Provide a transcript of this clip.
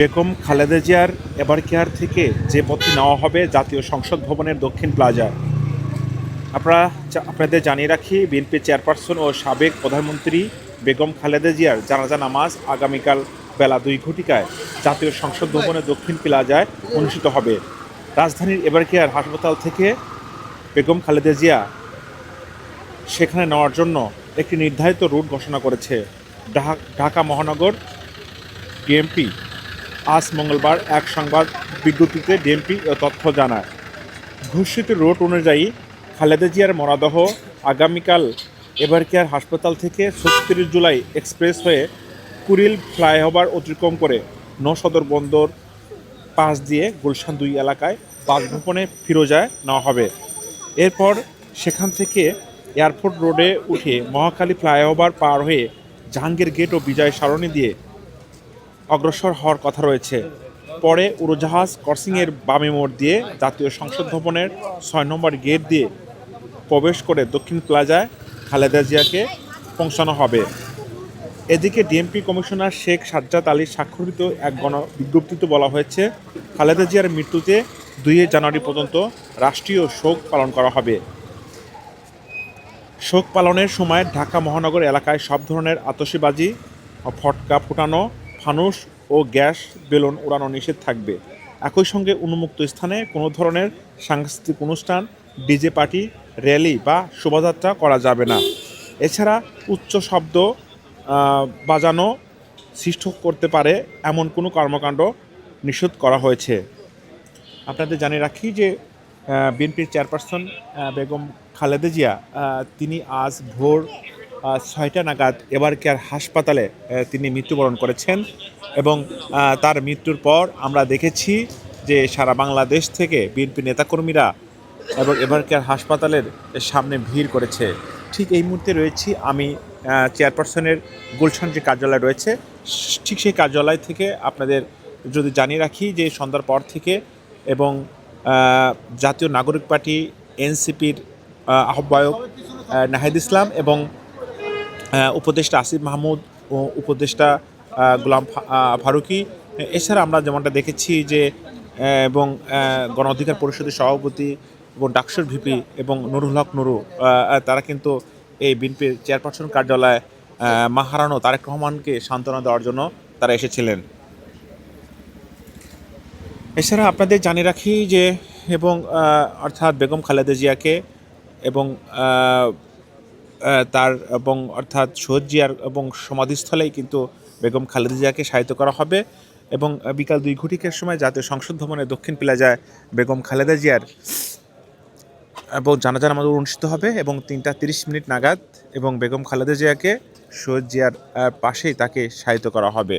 বেগম খালেদা জিয়ার এবার কেয়ার থেকে যে পথটি নেওয়া হবে জাতীয় সংসদ ভবনের দক্ষিণ প্লাজায় আপনারা আপনাদের জানিয়ে রাখি, বিএনপি চেয়ারপারসন ও সাবেক প্রধানমন্ত্রী বেগম খালেদা জিয়ার জানাজা নামাজ আগামীকাল বেলা দুই ঘটিকায় জাতীয় সংসদ ভবনের দক্ষিণ প্লাজায় অনুষ্ঠিত হবে। রাজধানীর এবারকেয়ার হাসপাতাল থেকে বেগম খালেদা জিয়া সেখানে নেওয়ার জন্য একটি নির্ধারিত রুট ঘোষণা করেছে। ঢাকা মহানগর ডিএমপি আজ মঙ্গলবার এক সংবাদ বিজ্ঞপ্তিতে ডিএমপি তথ্য জানায়। ঘোষিত রোড অনুযায়ী খালেদা জিয়ার মরাদহ আগামীকাল এবারকেয়ার হাসপাতাল থেকে ছত্রিশ জুলাই এক্সপ্রেস হয়ে কুড়িল ফ্লাইওভার অতিক্রম করে নৌসদর বন্দর পাশ দিয়ে গুলশান দুই এলাকায় বাসভবনে ফিরোজায় নেওয়া হবে। এরপর সেখান থেকে এয়ারপোর্ট রোডে উঠে মহাখালী ফ্লাইওভার পার হয়ে জাহাঙ্গীর গেট ও বিজয় সারণী দিয়ে অগ্রসর হওয়ার কথা রয়েছে। পরে উড়োজাহাজ ক্রসিংয়ের বামে মোড় দিয়ে জাতীয় সংসদ ভবনের ছয় নম্বর গেট দিয়ে প্রবেশ করে দক্ষিণ প্লাজায় খালেদা জিয়াকে পৌঁছানো হবে। এদিকে ডিএমপি কমিশনার শেখ সাজ্জাদ আলীর স্বাক্ষরিত এক গণ বিজ্ঞপ্তিতে বলা হয়েছে, খালেদা জিয়ার মৃত্যুতে দুই জানুয়ারি পর্যন্ত রাষ্ট্রীয় শোক পালন করা হবে। শোক পালনের সময় ঢাকা মহানগর এলাকায় সব ধরনের আতশবাজি ফটকা ফুটানো ফানুস ও গ্যাস বেলুন উড়ানো নিষেধ থাকবে। একই সঙ্গে উন্মুক্ত স্থানে কোনো ধরনের সাংস্কৃতিক অনুষ্ঠান, ডিজে পার্টি, র্যালি বা শোভাযাত্রা করা যাবে না। এছাড়া উচ্চ শব্দ বাজানো সৃষ্ট করতে পারে এমন কোনো কর্মকাণ্ড নিষেধ করা হয়েছে। আপনাদের জানিয়ে রাখি যে বিএনপির চেয়ারপারসন বেগম খালেদা জিয়া তিনি আজ ভোর ছয়টা নাগাদ এবার কেয়ার হাসপাতালে তিনি মৃত্যুবরণ করেছেন এবং তার মৃত্যুর পর আমরা দেখেছি যে সারা বাংলাদেশ থেকে বিএনপি নেতাকর্মীরা এবং এবার কেয়ার হাসপাতালের সামনে ভিড় করেছে। ঠিক এই মুহূর্তে রয়েছি আমি চেয়ারপারসনের গুলশান যে কার্যালয় রয়েছে ঠিক সেই কার্যালয় থেকে আপনাদের যদি জানিয়ে রাখি যে সন্ধ্যার পর থেকে এবং জাতীয় নাগরিক পার্টি এনসিপির আহ্বায়ক আহ, নাহিদ ইসলাম এবং উপদেষ্টা আসিফ মাহমুদ ও উপদেষ্টা গোলাম ফারুকি। এছাড়া আমরা যেমনটা দেখেছি যে এবং গণ অধিকার পরিষদের সভাপতি এবং ডাকসুর ভিপি এবং নুরুল হক নুরু তারা কিন্তু এই বিএনপির চেয়ারপারসন কার্যালয়ে মাহারানো তারেক রহমানকে সান্ত্বনা দেওয়ার জন্য তারা এসেছিলেন। এছাড়া আপনাদের জানিয়ে রাখি যে, এবং অর্থাৎ বেগম খালেদা জিয়াকে এবং তার এবং অর্থাৎ শহীদ জিয়ার এবং সমাধিস্থলেই কিন্তু বেগম খালেদা জিয়াকে সাহিত্য করা হবে এবং বিকাল দুই ঘটিকের সময় জাতীয় সংসদ ভবনে দক্ষিণ প্লাজায় বেগম খালেদা জিয়ার এবং জানাজার আমাদের অনুষ্ঠিত হবে এবং তিনটা তিরিশ মিনিট নাগাদ এবং বেগম খালেদা জিয়াকে শহীদ জিয়ার পাশেই তাকে সাহিত্য করা হবে।